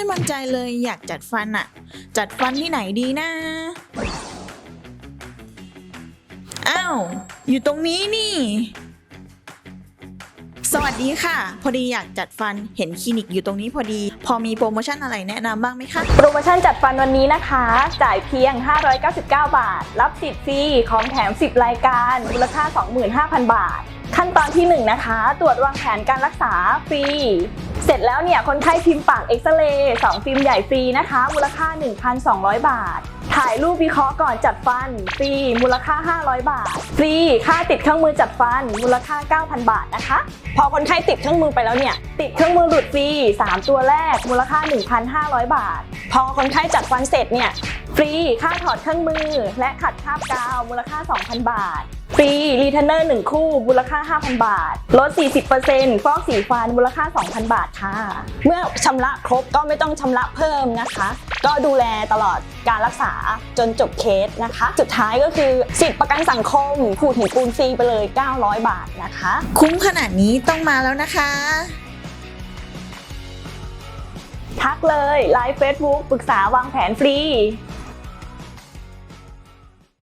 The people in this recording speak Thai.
อยมั่นใจเลยอยากจัดฟันอะจัดฟันที่ไหนดีนะอ้าวอยู่ตรงนี้นี่ สวัสดีค่ะ พอดีอยากจัดฟันเห็นคลินิกอยู่ตรงนี้พอดี พอมีโปรโมชั่นอะไรแนะนำบ้างไหมคะ โปรโมชั่นจัดฟันวันนี้นะคะ จ่ายเพียง 599 บาท รับสิทธิ์ฟรีของแถม 10 รายการมูลค่า 25,000 บาท ขั้นตอนที่ 1 นะคะ ตรวจวางแผนการรักษาฟรี เสร็จแล้วเนี่ยคนไข้พิมพ์ปากเอ็กซเรย์2ฟิล์มใหญ่ฟรีนะคะ มูลค่า 1,200 บาท ถ่ายรูปวิเคราะห์ก่อนจัดฟัน ฟรี มูลค่า 500 บาท ฟรี ค่าติดเครื่องมือจัดฟัน มูลค่า 9,000 บาทนะคะ พอคนไข้ติดเครื่องมือไปแล้วเนี่ย ติดเครื่องมือหลุดฟรี 3 ตัวแรก มูลค่า 1,500 บาท พอคนไข้จัดฟันเสร็จเนี่ย ฟรี ค่าถอดเครื่องมือ และขัดคราบกาว มูลค่า 2,000 บาท ฟรีรีเทนเนอร์1คู่มูลค่า 5,000 บาท ลด 40%ฟอกสีฟันมูลค่า 2,000 บาทค่ะ เมื่อชำระครบก็ไม่ต้องชำระเพิ่มนะคะ ก็ดูแลตลอดการรักษาจนจบเคสนะคะ สุดท้ายก็คือสิทธิประกันสังคมขูดหินปูนฟรีไปเลย 900 บาทนะคะ คุ้มขนาดนี้ต้องมาแล้วนะคะ ทักเลยไลฟ์เฟซบุ๊กปรึกษาวางแผนฟรี